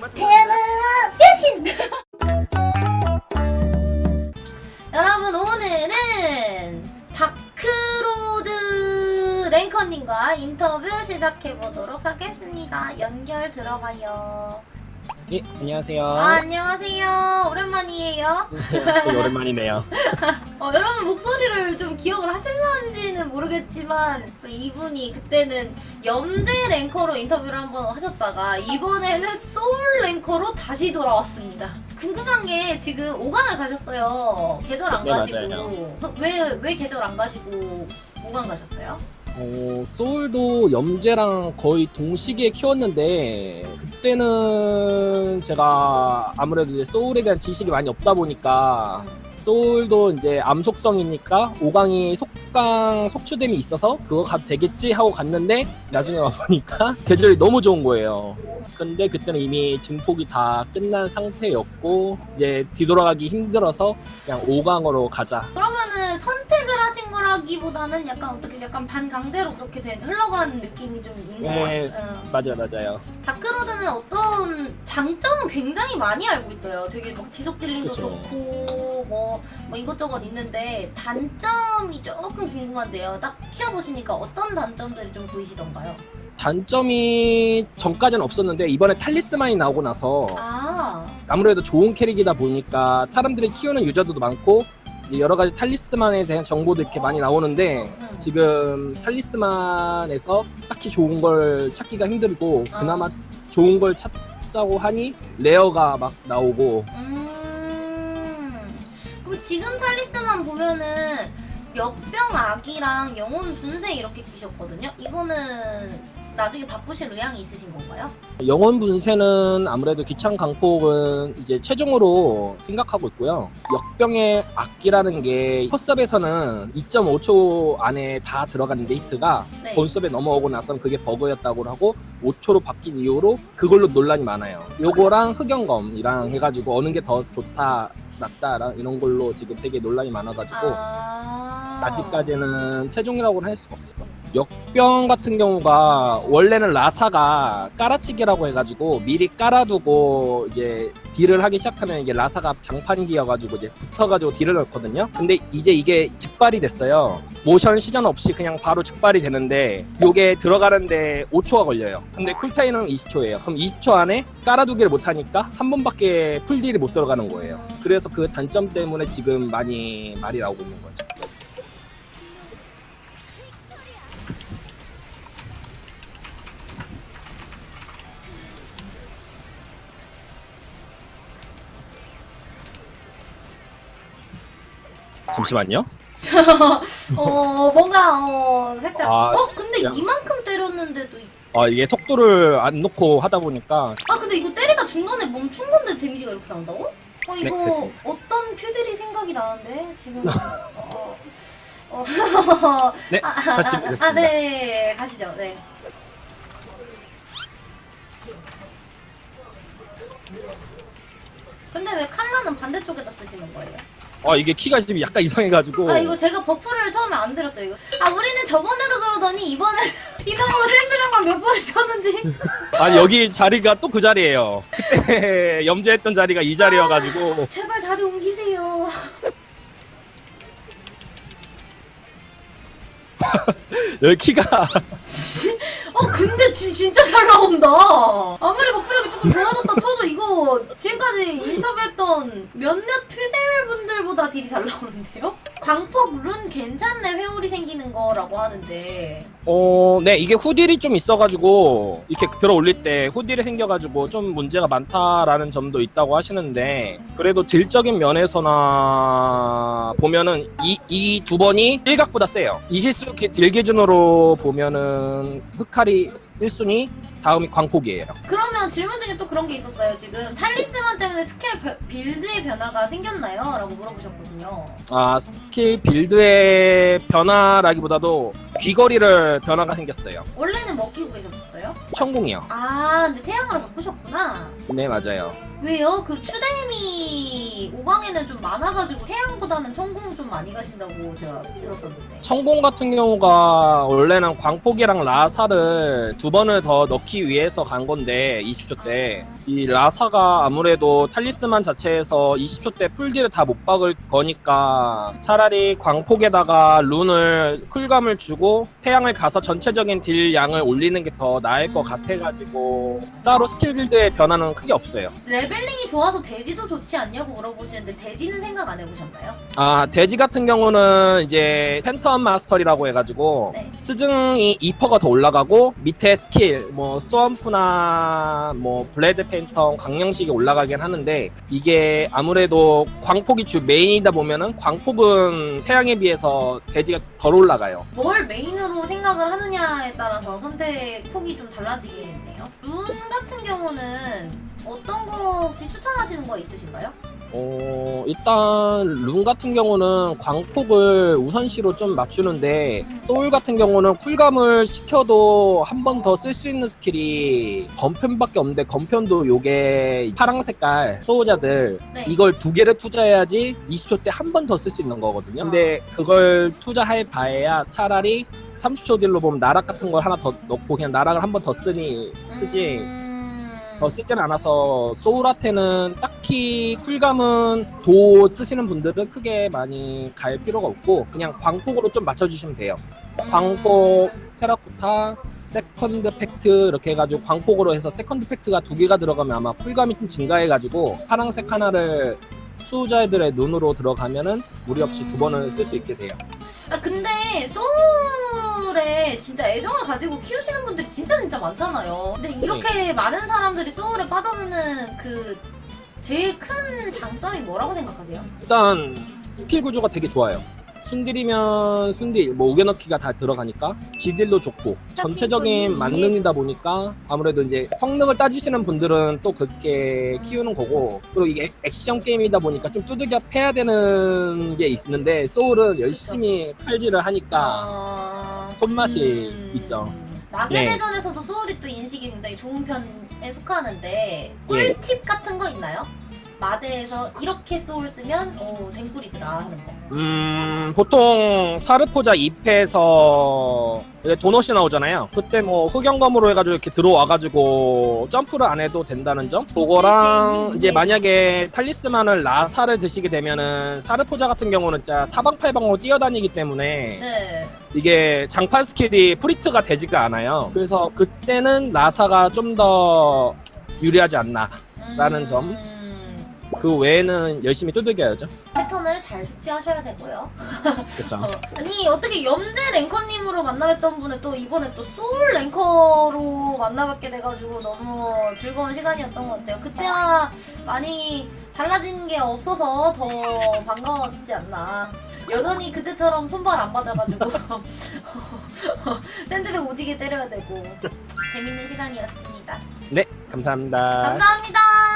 태양은 변신! 여러분 오늘은 다크로드 랭커님과 인터뷰 시작해보도록 하겠습니다. 연결 들어가요. 예, 안녕하세요. 아, 안녕하세요. 오랜만이에요. 되게 오랜만이네요. 어, 여러분 목소리를 좀 기억을 하실런지는 모르겠지만 이분이 그때는 염제 랭커로 인터뷰를 한번 하셨다가 이번에는 소울 랭커로 다시 돌아왔습니다. 궁금한 게 지금 5강을 가셨어요. 계절 안 네, 가시고 맞아요. 왜왜 계절 안 가시고 5강 가셨어요? 어, 소울도 염제랑 거의 동시기에 키웠는데 그때는 제가 아무래도 이제 소울에 대한 지식이 많이 없다 보니까 소울도 이제 암속성이니까 5강이 속강 속추됨이 있어서 그거 가도 되겠지 하고 갔는데 나중에 와보니까 계절이 너무 좋은 거예요. 근데 그때는 이미 증폭이 다 끝난 상태였고 이제 뒤돌아가기 힘들어서 그냥 5강으로 가자 그러면은 선택을 하신 거라기보다는 약간 어떻게 약간 반강제로 그렇게 된 흘러간 느낌이 좀 있는 네. 거예요. 응. 맞아요 맞아요 다크로드는 어떤 장점은 굉장히 많이 알고 있어요. 되게 막 지속 딜링도 그쵸. 좋고 뭐, 뭐 이것저것 있는데 단점이 조금 궁금한데요. 딱 키워보시니까 어떤 단점들이 좀 보이시던가요? 단점이 전까지는 없었는데 이번에 탈리스만이 나오고 나서 아, 아무래도 좋은 캐릭이다 보니까 사람들이 키우는 유저들도 많고 이제 여러 가지 탈리스만에 대한 정보도 이렇게 많이 나오는데 음. 지금 탈리스만에서 딱히 좋은 걸 찾기가 힘들고 아. 그나마 좋은 걸 찾자고 하니 레어가 막 나오고 음. 그럼 지금 탈리스만 보면은 역병 악이랑 영혼 분쇄 이렇게 끼셨거든요. 이거는 나중에 바꾸실 의향이 있으신 건가요? 영혼 분쇄는 아무래도 기창 강폭은 이제 최종으로 생각하고 있고요. 역병의 악기라는 게 포섭에서는 2.5초 안에 다 들어가는 게이트가 네. 본섭에 넘어오고 나서는 그게 버그였다고 하고 5초로 바뀐 이후로 그걸로 논란이 많아요. 요거랑 흑연검이랑 해가지고 어느 게 더 좋다 낫다랑 이런 걸로 지금 되게 논란이 많아가지고 아... 아직까지는 최종이라고는 할 수가 같아요. 역병 같은 경우가 원래는 라사가 깔아치기라고 해가지고 미리 깔아두고 이제 딜을 하기 시작하면 이게 라사가 장판기여가지고 이제 붙어가지고 딜을 넣거든요. 근데 이제 이게 직발이 됐어요. 모션 시전 없이 그냥 바로 직발이 되는데 요게 들어가는데 5초가 걸려요. 근데 쿨타임은 20초예요. 그럼 20초 안에 깔아두기를 못하니까 한 번밖에 풀딜이 못 들어가는 거예요. 그래서 그 단점 때문에 지금 많이 말이 나오고 있는 거죠. 잠시만요. 어 뭔가 어 살짝 아, 어 근데 야. 이만큼 때렸는데도 이- 아 이게 속도를 안 놓고 하다 보니까 아 근데 이거 때리다 중간에 멈춘 건데 데미지가 이렇게 나온다고? 어 이거 네, 됐습니다. 어떤 퓨들이 생각이 나는데 지금 어, 어, 네 아, 아, 다시 아, 보겠습니다. 아, 네 가시죠 네. 근데 왜 칼라는 반대쪽에다 쓰시는 거예요? 아 이게 키가 지금 약간 이상해가지고 아 이거 제가 버프를 처음에 안 드렸어요 이거. 아 우리는 저번에도 그러더니 이번에 이놈의 센스랑만 몇 번을 쳤는지 아 여기 자리가 또 그 자리예요. 그때 염두했던 자리가 이 자리여가지고 제발 자리 옮기세요. 여기 키가 어 근데 지, 진짜 잘 나온다. 아무리 버프력이 조금 좋아졌다 쳐도 이거 지금까지 인터뷰했던 몇몇 분들보다 딜이 잘 나오는데요? 광폭 룬 괜찮네 회오리 생기는 거라고 하는데 어 네 이게 후딜이 좀 있어가지고 이렇게 들어 올릴 때 후딜이 생겨가지고 좀 문제가 많다라는 점도 있다고 하시는데 그래도 딜적인 면에서나 보면은 이 이 두 번이 1각보다 세요. 이실수 기- 딜 기준으로 보면은 흑칼이 1순위 다음이 광폭이에요. 그러면 질문 중에 또 그런 게 있었어요 지금 탈리스만 때문에 스킬 벼- 빌드의 변화가 생겼나요? 라고 물어보셨거든요 아 스킬 빌드의 변화라기보다도 귀거리를 변화가 생겼어요. 원래는 뭐 키고 계셨어요? 천궁이요. 아 근데 태양으로 바꾸셨구나 네 맞아요. 왜요? 그 추뎀이 5강에는 좀 많아가지고 태양보다는 천공 좀 많이 가신다고 제가 들었었는데 천공 같은 경우가 원래는 광폭이랑 라사를 두 번을 더 넣기 넣기 위해서 간 건데 20초 때 이 라사가 아무래도 탈리스만 자체에서 20초 때 풀딜을 다 못 박을 거니까 차라리 광폭에다가 룬을 쿨감을 주고 태양을 가서 전체적인 딜 양을 올리는 게 더 나을 것 음. 같아가지고 따로 스킬 빌드의 변화는 크게 없어요. 레벨링이 좋아서 대지도 좋지 않냐고 물어보시는데 대지는 생각 안 해보셨나요? 아 돼지 같은 경우는 이제 팬텀 마스터리라고 해가지고 네. 스증이 2퍼가 더 올라가고 밑에 스킬 뭐 스원프나 뭐 블레드 팬텀 강령식이 올라가긴 하는데 이게 아무래도 광폭이 주 메인이다 보면은 광폭은 태양에 비해서 돼지가 덜 올라가요. 뭘 메인으로 생각을 하느냐에 따라서 선택 폭이 좀 달라지겠네요. 룬 같은 경우는 어떤 거 혹시 추천하시는 거 있으신가요? 어 일단 룬 같은 경우는 광폭을 우선시로 좀 맞추는데 소울 같은 경우는 쿨감을 시켜도 한 번 더 쓸 수 있는 스킬이 건편밖에 없는데 건편도 요게 파랑 색깔 소호자들 네. 이걸 두 개를 투자해야지 20초 때 한 번 더 쓸 수 있는 거거든요. 근데 그걸 투자할 바에야 차라리 30초 딜로 보면 나락 같은 걸 하나 더 넣고 그냥 나락을 한 번 더 쓰니 쓰지 음... 더 쓰진 않아서 소울한테는 딱히 쿨감은 도 쓰시는 분들은 크게 많이 갈 필요가 없고 그냥 광폭으로 좀 맞춰주시면 돼요. 음. 광폭, 테라코타, 세컨드 팩트 이렇게 해가지고 광폭으로 해서 세컨드 팩트가 두 개가 들어가면 아마 쿨감이 좀 증가해가지고 파랑색 하나를 수호자들의 눈으로 들어가면은 무리 없이 두 번은 쓸수 있게 돼요. 아, 근데 소울에 진짜 애정을 가지고 키우시는 분들이 진짜 진짜 많잖아요. 근데 이렇게 많은 사람들이 소울에 빠져드는 그 제일 큰 장점이 뭐라고 생각하세요? 일단 스킬 구조가 되게 좋아요. 순딜이면 순딜, 뭐 우겨넣기가 다 들어가니까 지딜도 좋고 전체적인 만능이다 보니까 아무래도 이제 성능을 따지시는 분들은 또 그렇게 키우는 거고 그리고 이게 액션 게임이다 보니까 좀 두들겨 패야 되는 게 있는데 소울은 열심히 칼질을 하니까 아... 손맛이 음. 있죠. 마계 네. 대전에서도 소울이 또 인식이 굉장히 좋은 편에 속하는데 예. 꿀팁 같은 거 있나요? 마대에서 이렇게 소울 쓰면 하는 거. 음, 보통 사르포자 2패에서 도넛이 나오잖아요. 그때 뭐 흑연검으로 해가지고 이렇게 들어와가지고 점프를 안 해도 된다는 점. 그거랑 이제 만약에 탈리스만을 라사를 드시게 되면은 사르포자 같은 경우는 진짜 사방팔방으로 뛰어다니기 때문에 네. 이게 장판 스킬이 프리트가 되지가 않아요. 그래서 그때는 라사가 좀 더 유리하지 않나. 라는 점. 음, 그 외에는 열심히 두들겨야죠. 패턴을 잘 숙지하셔야 되고요. 그렇죠. 어, 아니 어떻게 염제 랭커님으로 만나뵀던 분을 또 이번에 또 소울 랭커로 만나뵙게 돼가지고 너무 즐거운 시간이었던 것 같아요. 그때와 많이 달라진 게 없어서 더 반가웠지 않나. 여전히 그때처럼 손발 안 맞아가지고 샌드백 오지게 때려야 되고 재밌는 시간이었습니다. 네, 감사합니다. 감사합니다.